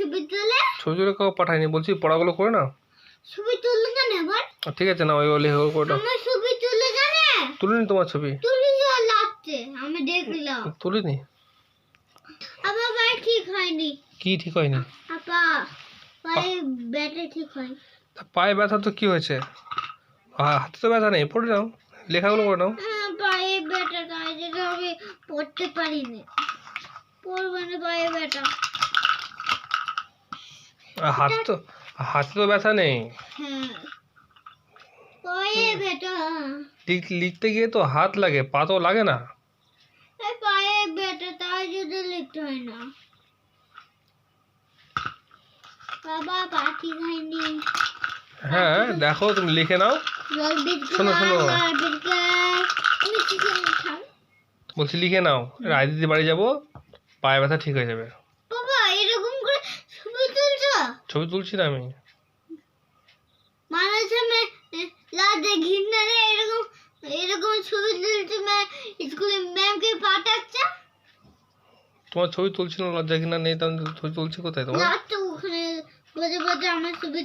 ছবি তুলে? ছবি তুলে কাউ পাঠায়নি বলছি পড়াগুলো করে না ছবি তুললে কেন এবার? ঠিক আছে না ওই লেখাগুলো করে দাও। আমার ছবি তুলে কেন? তুলিনি তোমার ছবি? তুলি লাগছে আমি দেখলাম। তুলিনি? আবার ভাই ঠিক হয়নি। কি ঠিক হয়নি? আপা পায়ে ব্যাটে ঠিক হয় তা পায়ে ব্যথা তো কি হয়েছে? হাতে তো ব্যথা নেই পড়ে নাও লেখাগুলো করে নাও। হ্যাঁ, পায়ে ব্যাটা গায়ে যেটা আমি পড়তে পারিনি। পড়বে না পায়ে আর হাতে তো হাতে তো ব্যথা নেই। হ্যাঁ। লিখতে গিয়ে তো হাত লাগে পা তো লাগে না। পায়ে ব্যাটা তাই যদি লিখতে হয় না। বাবা পাটি খাইনি। হ্যাঁ দেখো তুমি লিখে নাও। শোনো, শোনো। বলছি লিখে নাও। রায় দিদি বাড়ি যাব পায়ে ব্যথা ঠিক হয়ে যাবে বাবা এরকম করে ছবি তুলছো ছবি তুলছি না আমি মানুষ ঘিন্না এরকম এরকম ছবি তুলছে ম্যাম স্কুলে ম্যামকে পাঠাচ্ছে। তোমার ছবি তুলছি না লজ্জা কিনা নেই তাহলে ছবি তুলছি কোথায় তোমার? না তো ওখানে আমার ছবি